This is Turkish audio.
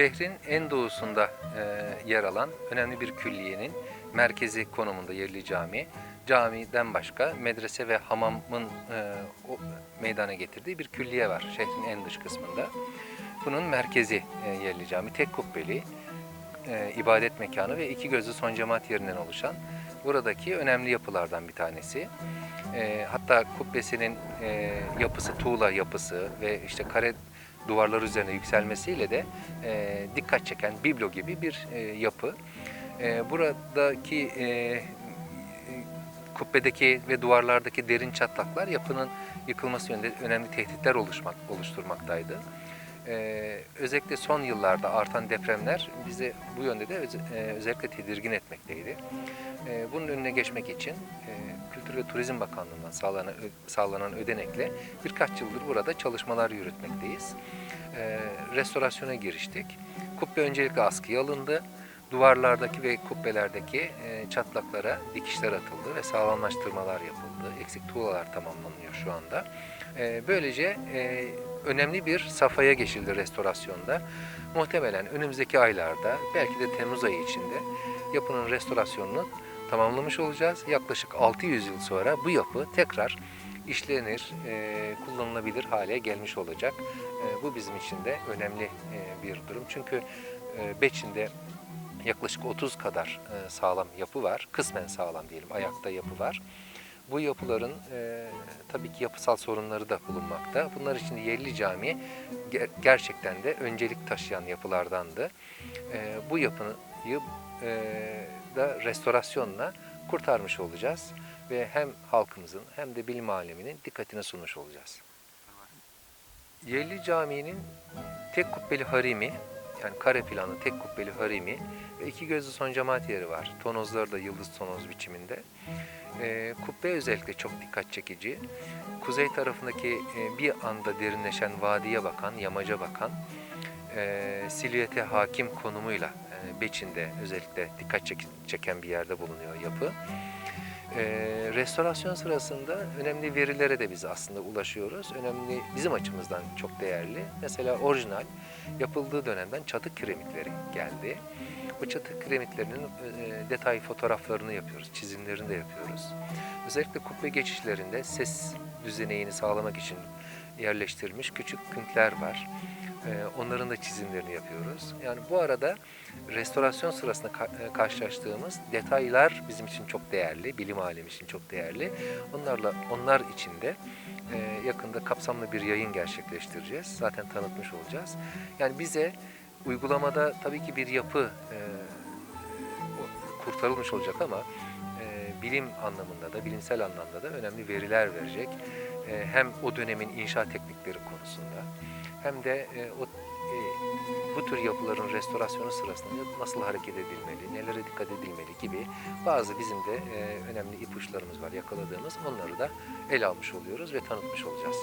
Şehrin en doğusunda e, yer alan önemli bir külliyenin merkezi konumunda Yerli Cami. Camiden başka medrese ve hamamın e, o meydana getirdiği bir külliye var şehrin en dış kısmında. Bunun merkezi e, Yerli Cami. Tek kubbeli e, ibadet mekanı ve iki gözlü son cemaat yerinden oluşan buradaki önemli yapılardan bir tanesi. E, hatta kubbesinin e, yapısı tuğla yapısı ve işte kare duvarlar üzerine yükselmesiyle de e, dikkat çeken biblo gibi bir e, yapı. E, buradaki e, kubbedeki ve duvarlardaki derin çatlaklar yapının yıkılması yönünde önemli tehditler oluşmak, oluşturmaktaydı. Ee, özellikle son yıllarda artan depremler bizi bu yönde de öz- e, özellikle tedirgin etmekteydi. Ee, bunun önüne geçmek için e, Kültür ve Turizm Bakanlığı'ndan sağlanan, sağlanan ödenekle birkaç yıldır burada çalışmalar yürütmekteyiz. Ee, restorasyona giriştik. Kubbe öncelikle askıya alındı. Duvarlardaki ve kubbelerdeki e, çatlaklara dikişler atıldı ve sağlamlaştırmalar yapıldı. Eksik tuğlalar tamamlanıyor şu anda. Ee, böylece e, önemli bir safhaya geçildi restorasyonda. Muhtemelen önümüzdeki aylarda belki de Temmuz ayı içinde yapının restorasyonunu tamamlamış olacağız. Yaklaşık 600 yıl sonra bu yapı tekrar işlenir, e, kullanılabilir hale gelmiş olacak. E, bu bizim için de önemli e, bir durum. Çünkü e, Beçin'de yaklaşık 30 kadar e, sağlam yapı var. Kısmen sağlam diyelim, ayakta yapı var. Bu yapıların e, tabii ki yapısal sorunları da bulunmakta. Bunlar için Yerli Cami ger- gerçekten de öncelik taşıyan yapılardandı. E, bu yapıyı e, da restorasyonla kurtarmış olacağız ve hem halkımızın hem de bilim aleminin dikkatine sunmuş olacağız. Yerli Camii'nin tek kubbeli harimi, yani kare planlı tek kubbeli harimi ve iki gözlü son cemaat yeri var. Tonozları da yıldız tonoz biçiminde. Ee, kubbe özellikle çok dikkat çekici. Kuzey tarafındaki e, bir anda derinleşen vadiye bakan, yamaca bakan, e, silüete hakim konumuyla e, Beçin'de özellikle dikkat çek- çeken bir yerde bulunuyor yapı. E, restorasyon sırasında önemli verilere de biz aslında ulaşıyoruz. Önemli bizim açımızdan çok değerli. Mesela orijinal yapıldığı dönemden çatı kiremitleri geldi. Bu çatı kiremitlerinin e, detay fotoğraflarını yapıyoruz, çizimlerini de yapıyoruz. Özellikle kubbe geçişlerinde ses düzeneyini sağlamak için yerleştirilmiş küçük künkler var. E, onların da çizimlerini yapıyoruz. Yani bu arada restorasyon sırasında e, karşılaştığımız detaylar bizim için çok değerli, bilim alemi için çok değerli. Onlarla onlar için de e, yakında kapsamlı bir yayın gerçekleştireceğiz. Zaten tanıtmış olacağız. Yani bize uygulamada tabii ki bir yapı e, kurtarılmış olacak ama bilim anlamında da, bilimsel anlamda da önemli veriler verecek. Hem o dönemin inşa teknikleri konusunda hem de e, o e, bu tür yapıların restorasyonu sırasında nasıl hareket edilmeli, nelere dikkat edilmeli gibi bazı bizim de e, önemli ipuçlarımız var yakaladığımız. Onları da ele almış oluyoruz ve tanıtmış olacağız.